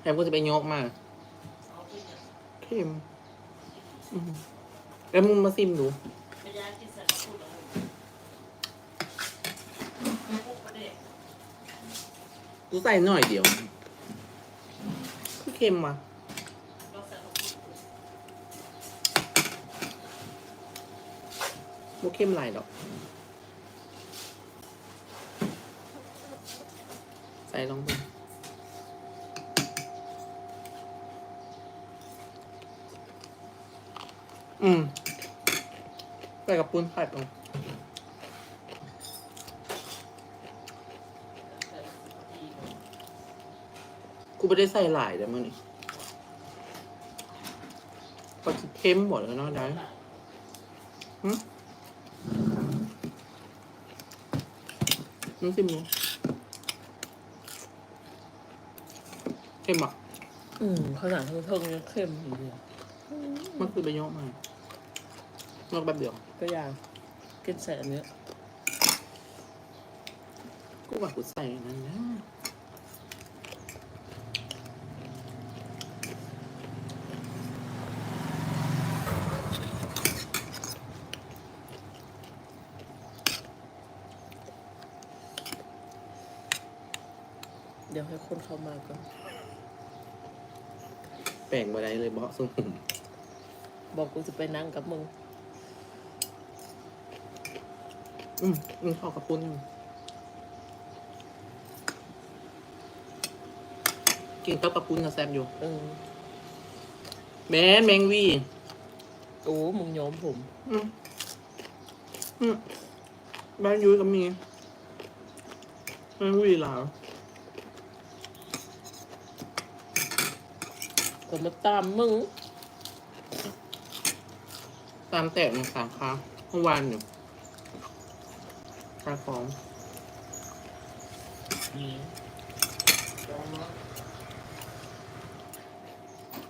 แอมก็จะไปยกมาเค็มอืมแล้วมึงมาซิมดูกูใส่หน่อยเดียวคือเค็มว่ะเราใส่กระปุกเค็มหลายดอก ใส่ลงไป อืมใส่กับปูนผัดลงใส่กระปุกอีกกูไม่ได้ใส่หลายแต่มื่อนี้ก็จะเค็มหมดแล้วเนาะได้หึน้ำซิมดูเค็มอะ อืมขนาดทั้งเทิงยังเข้มอยู่เลย มันคือไปโยกมาโยกแบบเดียวก็อยากกินใส่อันเนี้ยกูว่ากูใส่นั่นนะเดี๋ยวให้คนเข้ามาก่อน แปลงมาได้เลยเบาะทรงผม บอกกูจะไปนั่งกับมึง อืมอืมเข้ากับปุ้นอยู่กินข้าวกับปุ้นกับแซมอยู่เออแมนแมงวีโอ้มึงโยมผม อืมอืมบ้านยุ้ยก็มีแมงวีหลาวก็มาตามมึง ตามแตะหนสาขาเมื่อวานอยู่ขายของ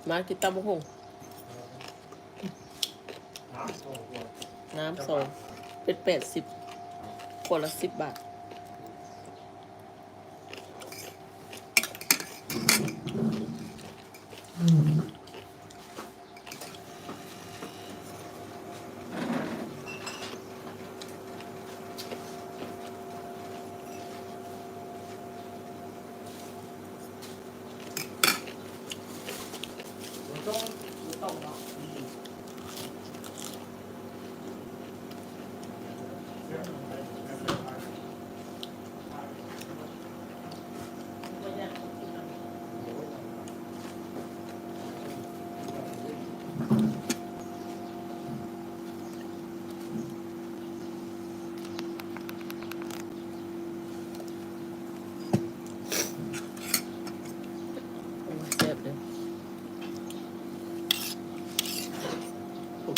มากินตำบักหงน้ำโซ่เป็นแปดสิบคนละสิบบาท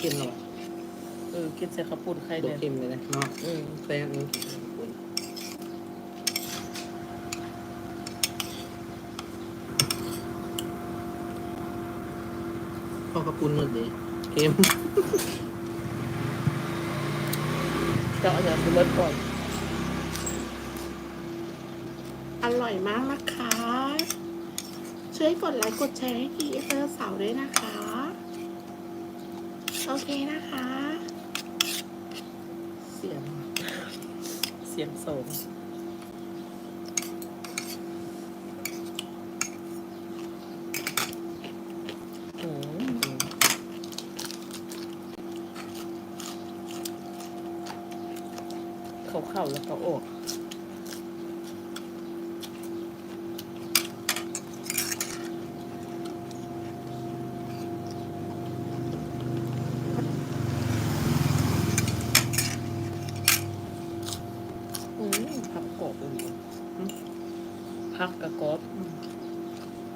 เค็มหรอเออกินใส่ข้าวปุ้นไข่โอแดงเค็มเลยนะเนาะอืมแซมนี่ข้าวกับปุ้นหมดเลยเค็มจะเอาอย่างคือรสก่อน อร่อยมากนะคะ ช่วยกดไลค์กดแชร์ให้พี่เอเตอร์สาวด้วยนะคะ โอเคนะคะ เสียง เสียงโสมอืมเขาเข้าแล้วเขาอก อืมพักกรอบเลย พักกระกรอบ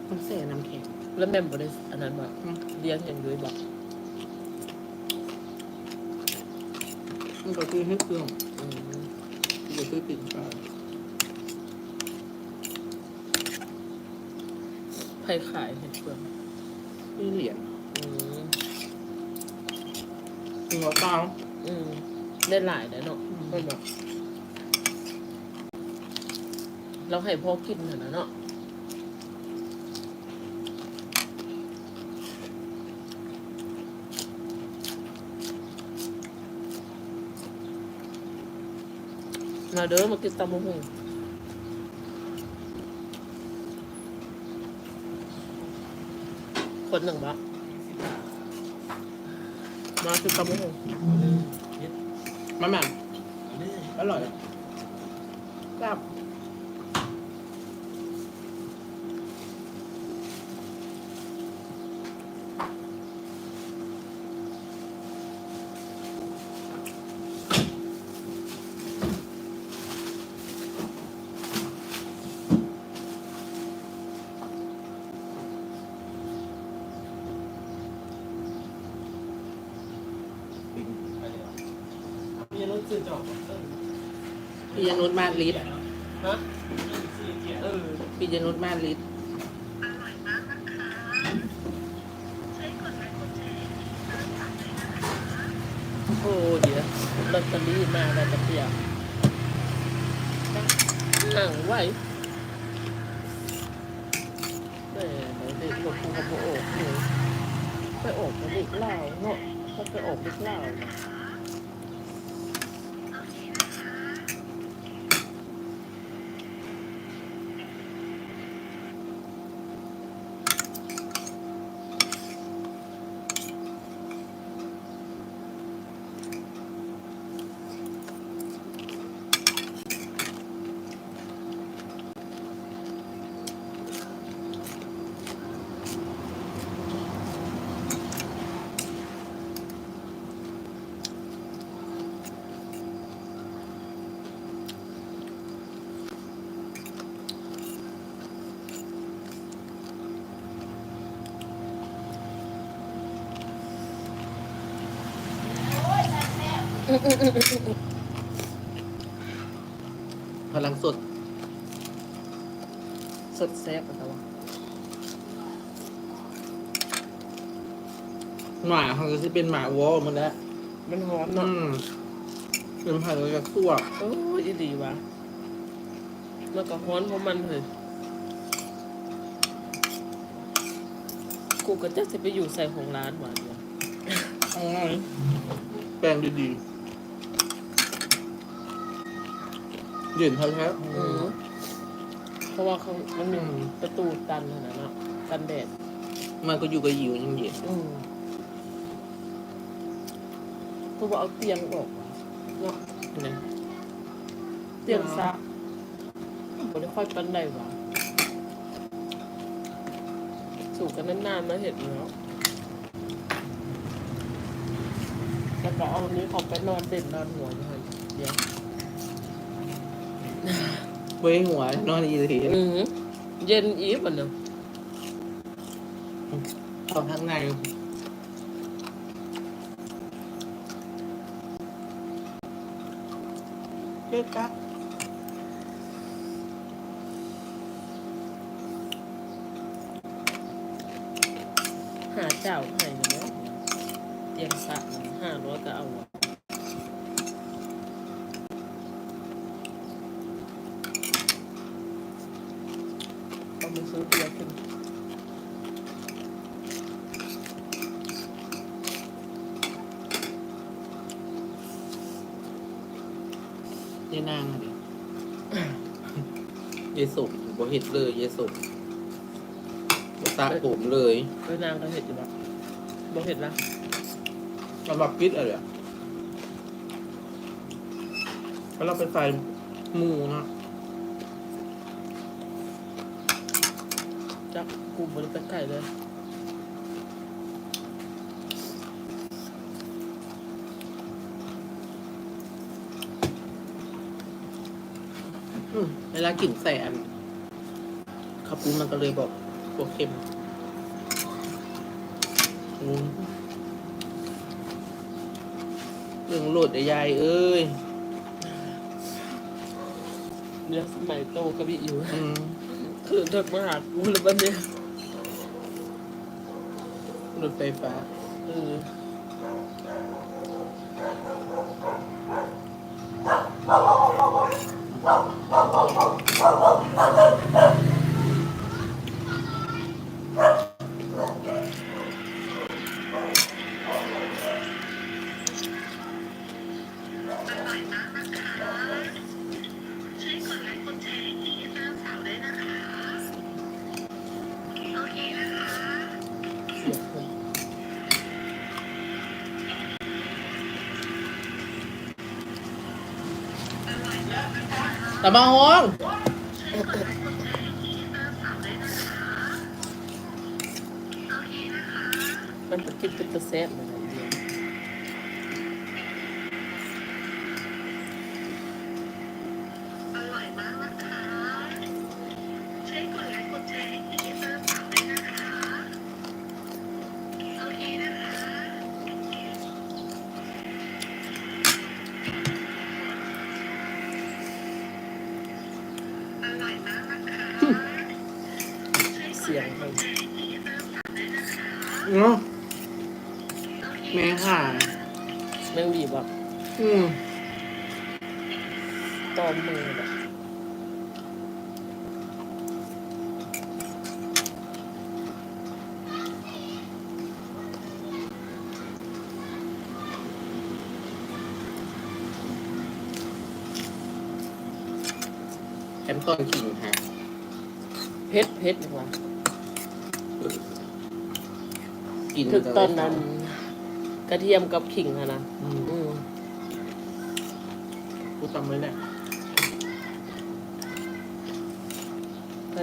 มันเสียน้ำแข็งแล้วแม่มบริสอันนั้นว่าอืมเลี้ยงอย่างด้วยบอกมันก็คือให้เครื่องอืมมันก็คือปิ่นปลาไผ่ขายเห็ดเฟืองที่เหรียญอืมหัวเตาอืมได้หลายนะเนาะอืมเพิ่นบอก เราให้พ่อกินเหมือนนะเนาะมาเด้อมากินตำมะฮุ่งคนหนึ่งบะมาคินตำมะฮุ่งมาแม่อร่อยครับ ซื้อจอกปิยนุชมาลิศฮะเออปิยนุชมาลิศโอ้เดี๋ยวลอตเตอรี่มาแล้วจะเปียกห่างไหวแม่เด็กหลบภูเขาโอกหไปโอกกับเด็กเล่าเนาะถ้าไปโอกเด็กเล่า พลังสด สดแซ่บอะแต่ว่าหมาเขาจะเป็นหมาวอลมันแล้วมันหอมอืเนาะมเป็นผัดกับซั่วโอ้ยอีดีวะมันก็ฮ้อนเพราะมันเลยกูก็จะสิไปอยู่ใส่ของร้านหวานเนี่ยอ๋อแป้งดีๆ เด่นแท้อืมเพราะว่าเขามันมีอืมประตูตันขนาดนั้นเนาะกันแดดๆมันก็อยู่กับยิวยังเย็นอืมเพราะว่าเอาเตียงออกว่ะเนาะเนี่ยเตียงซะบ่ได้ค่อยปันได้หว่ะสู่กันนานๆมาเห็นแล้วแล้วก็เอาอันนี้เขาไปนอนเด่นนอนหัวอยู่หั่นเดี๋ยวเว้ยหัว นอนอีสีอือเย็นอีฟอะเนาะเอาทั้ งในเด็กกักหาเจ้าให้เนาะเตียงซะห้าร้อยก็เอาอะเอามาซื้อเบียร์กินยายนางอะดิยายสุกบ่เห็ดเลยยายสุกบ่ตาผมเลยเออนางก็เห็ดอยู่แล้วบอกเห็ดละสำหรับปิดอะไรอะแล้วเราไปใส่หมูนะ จักกูบริไปไก่เลยอืมเวลากินใส่อันขับปุ้นมันก็เลยบอกพวกเค็มอืมเรื่องโหลดยายเอ้ยเนื้อสมัยโตกระบี่อยู่อืม คือเดินมาหากูแล้วบ้านเนี่ยรถไฟฟ้าเออ แต่มาห้องมันเป็นกินเป็นตัวเซ่บเลย อมมือแบบแอมต้นขิงฮะเพชรเพชรดีกว่ากินถึกตอนนั้น กระเทียมกับขิงอะนะอืม อืม กูจำไว้แหล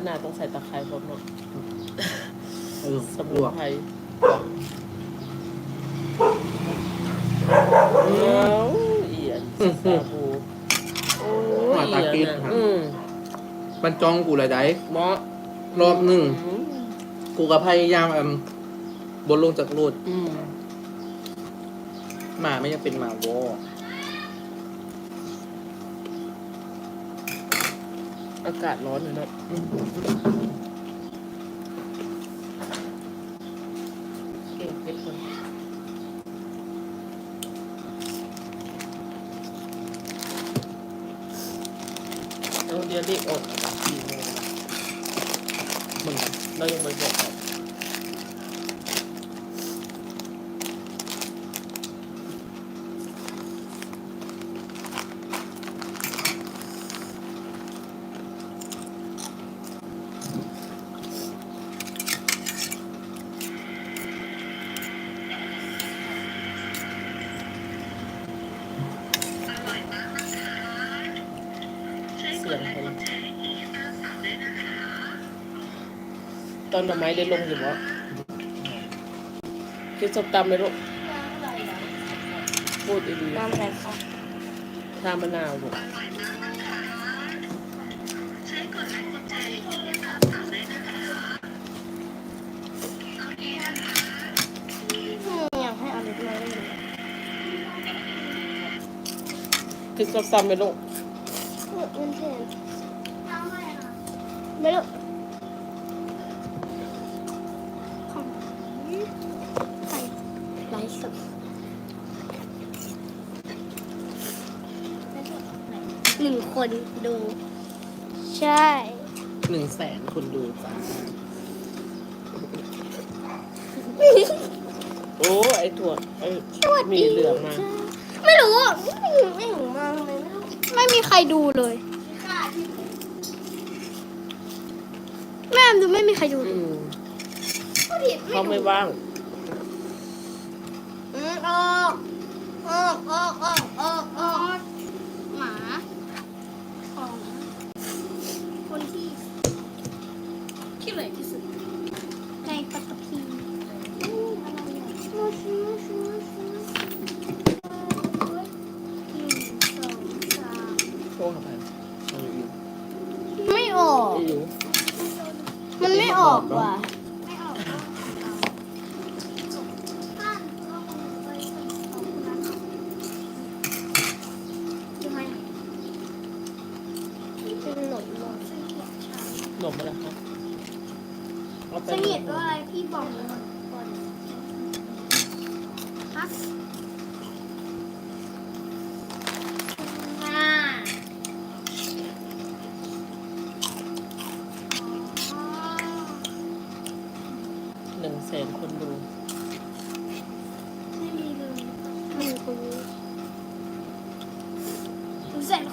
น่าต้องใส่ตะไคร้พร้อมเนาะเออสสมุมุนนไพรเอาเอียนซาบูโอ้ยเอียนอะอืมมันจองกูเลยได้เหมาะรอบหนึ่งอืมกูก็พยายามอืมบนลงจากรถอืมหมาไม่ยังเป็นหมาวอ อากาศร้อนเลยเนาะเก่งเพชรคนเราเดี๋ยวเรียกออกสี่โมงมึงเรายังไม่บอก ออกเสียงคนตอนดอกไม้ได้ลงอยู่บ่คิดสบตำไหมลูกพูดดีๆน้ำอะไรคะชามะนาวลูกอยากให้เอาเล็กน้อยเลยคิดสบตำไหมลูก มันเห็น ไม่รู้ของใส่ไลฟ์สดหนึ่งคนดู ใช่หนึ่งแสนคนดูจ้า โอ้ไอ้ถั่วไอ้มีเหลืองมา ไม่รู้อะไม่ไม่รู้มากเลยไม่รู้ไม่มีใครดูเลย แม่ดูไม่มีใครดูเลอืยมเขาไม่ว่างอืมออกออกออกออกออกออกหมาของคนที่ที่เหลยที่สุดในปัตตภีอืมอะไรอะมูชูชูชูหนึ่งสองสามโชว์เข้าไปเมั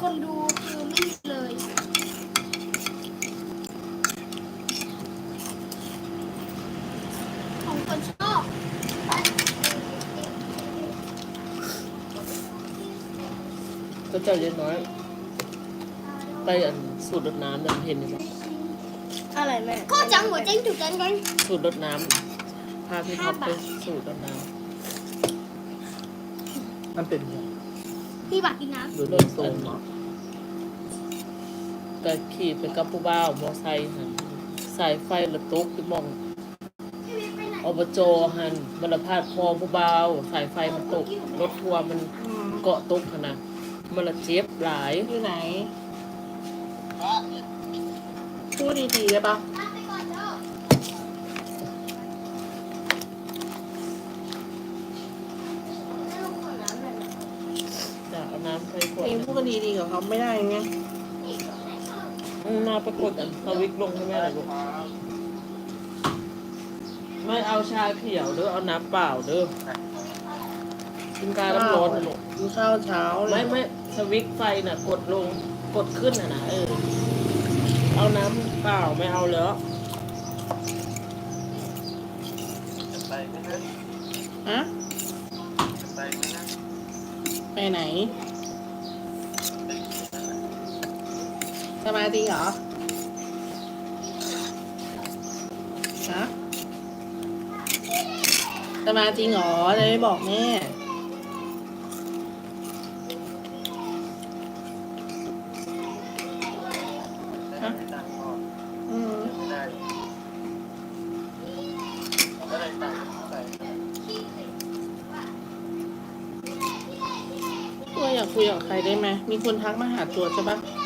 คนดูคือไม่มีเลย ของคนชอบ ก็เจ้าเยอะน้อยตไปอันสูตรรดน้ำเดิมเห็นอยู่ปะอะไรแม่ก็จังหัวจังจุดจังกันสูตรรดน้ำพาพี่ท็อปไปสูตรรดน้มันเป็นยังไง พี่บักกินน้ดูำโดรนถโซอันนเนาะก็ขี่ไปกับผู้บ่าวมอไซค์หันสายไฟระตุกที่มองำอบจหันมันละพาดคอผู้บ่าวสายไฟมันตกรถทัวร์มันเกาะตกขนาดมันละเจ็บหลาย อยู่ไหน พูดดีๆได้ปะไปก่อน อยากเอาน้ำไปขวดเองพูดกันดีๆกับเขาไม่ได้ไงอืมนาไปกดอันสวิกลงให้แม่หน่อยลูกไม่เอาชาเขียวเด้อเอาน้ำเปล่าเด้อกินกาน้ำร้อนนะลูกกินข้าวเช้าเลไม่ยไม่สวิกไฟน่ะ กดลงกดขึ้นน่ะนะเออเอาน้ำเปล่าไม่เอาแล้วไปไหมนะฮะไปไหมนะไปไหน จะมาจริงเหรอ ฮะจะมาจริงเหรอจะไม่บอกแม่ได้ไม่ตังค์พออืมไม่ได้ก็ได้ตังค์ใส่ตัวอยากคุยกับใครได้ไหม มีคนทักมาหาตัวใช่ปะไ